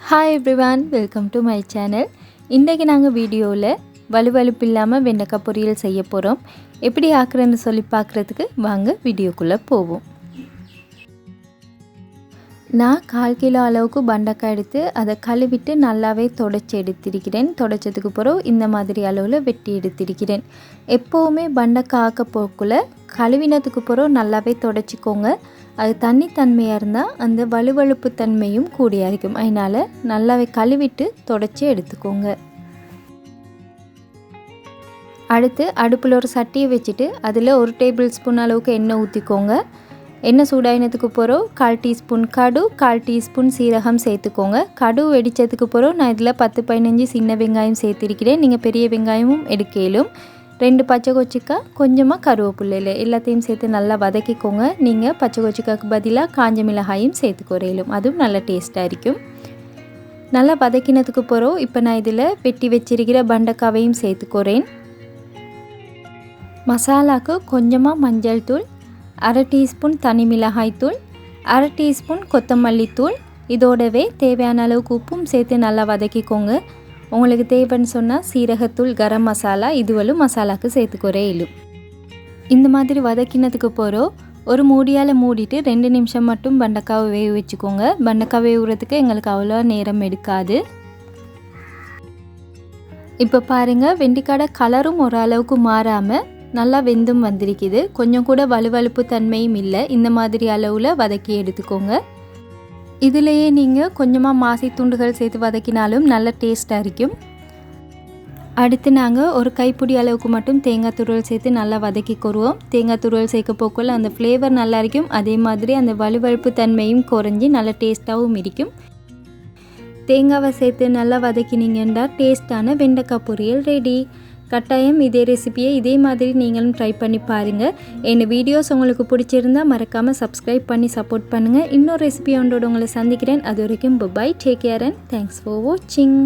Hi everyone welcome to my channel இன்றைக்கி நாங்கள் வீடியோவில் வலுவலுப்பு இல்லாமல் வெண்டைக்காய் பொரியல் செய்ய போகிறோம் எப்படி ஆக்குறேன்னு சொல்லி பார்க்குறதுக்கு வாங்க வீடியோக்குள்ளே போவோம். நான் கால் கிலோ அளவுக்கு பண்டக்காய் எடுத்து அதை கழுவிட்டு நல்லாவே தொடச்சி எடுத்திருக்கிறேன். தொடச்சதுக்கு பிறகு இந்த மாதிரி அளவில் வெட்டி எடுத்திருக்கிறேன். எப்போவுமே பண்டக்காய் ஆக்க போக்குள்ள கழுவினதுக்கு பிறகு நல்லாவே தொடச்சிக்கோங்க. அது தண்ணி தன்மையாக இருந்தால் அந்த வலுவழுப்பு தன்மையும் கூடியா இருக்கும் அதனால் நல்லாவே கழுவிட்டு தொடச்சி எடுத்துக்கோங்க. அடுத்து அடுப்பில் ஒரு சட்டியை வச்சுட்டு அதில் ஒரு டேபிள் ஸ்பூன் அளவுக்கு எண்ணெய் ஊற்றிக்கோங்க எண்ணெய் சூடாயினத்துக்கு பிறகு கால் டீஸ்பூன் கடு கால் டீஸ்பூன் சீரகம் சேர்த்துக்கோங்க. கடு வெடித்ததுக்கு பிறகு நான் இதில் பத்து பதினஞ்சு சின்ன வெங்காயம் சேர்த்திருக்கிறேன். நீங்கள் பெரிய வெங்காயமும் எடுக்கலும். ரெண்டு பச்சை கொச்சிக்காய் கொஞ்சமாக கருவேப்பிள்ளையில் எல்லாத்தையும் சேர்த்து நல்லா வதக்கிக்கோங்க. நீங்கள் பச்சை கொச்சிக்காய்க்கு பதிலாக காஞ்ச மிளகாயும் சேர்த்துக்கொறையிலும் அதுவும் நல்லா டேஸ்ட்டாக இருக்கும். நல்லா வதக்கினதுக்கு பிறகு இப்போ நான் இதில் வெட்டி வச்சிருக்கிற பண்டக்காவையும் சேர்த்துக்கொறேன் மசாலாவுக்கு கொஞ்சமாக மஞ்சள் தூள் அரை டீஸ்பூன் தனி மிளகாய் தூள் அரை டீஸ்பூன் கொத்தமல்லி தூள். இதோடவே தேவையான அளவுக்கு உப்பும் சேர்த்து நல்லா வதக்கிக்கோங்க. உங்களுக்கு தேவைன்னு சொன்னால் சீரகத்தூள் கரம் மசாலா இதுவளும் மசாலாவுக்கு சேர்த்துக்கொரே இலும் இந்த மாதிரி வதக்கினதுக்கு போகிறோம் ஒரு மூடியால் மூடிட்டு ரெண்டு நிமிஷம் மட்டும் பண்டக்காவை வேக வச்சுக்கோங்க. பண்டக்காய் வேகுறதுக்கு எங்களுக்கு அவ்வளோ நேரம் எடுக்காது. இப்போ பாருங்கள் வெண்டிக்காடை கலரும் ஓரளவுக்கு மாறாமல் நல்லா வெந்தும் வந்திருக்குது. கொஞ்சம் கூட வலுவழுப்பு தன்மையும் இல்லை. இந்த மாதிரி அளவில் வதக்கி எடுத்துக்கோங்க. இதுலேயே நீங்கள் கொஞ்சமாக மாசி துண்டுகள் சேர்த்து வதக்கினாலும் நல்ல டேஸ்ட்டாக இருக்கும். அடுத்து நாங்கள் ஒரு கைப்பிடி அளவுக்கு மட்டும் தேங்காய் துருவல் சேர்த்து நல்லா வதக்கி கொருவோம் தேங்காய் துருவல் சேர்க்க போக்குள்ள அந்த ஃப்ளேவர் நல்லா இருக்கும். அதே மாதிரி அந்த வலுவழுப்பு தன்மையும் குறைஞ்சி நல்ல டேஸ்ட்டாகவும் இருக்கும். தேங்காவை சேர்த்து நல்லா வதக்கினீங்கன்னா டேஸ்ட்டான வெண்டைக்காய் பொரியல் ரெடி கட்டாயம் இதே ரெசிபியை இதே மாதிரி நீங்களும் ட்ரை பண்ணி பாருங்கள் என் வீடியோஸ் உங்களுக்கு பிடிச்சிருந்தா மறக்காமல் சப்ஸ்கிரைப் பண்ணி சப்போர்ட் பண்ணுங்கள் இன்னொரு ரெசிபி ஒன்றோட உங்களை சந்திக்கிறேன். அது வரைக்கும் bye bye take care and thanks for வாட்சிங்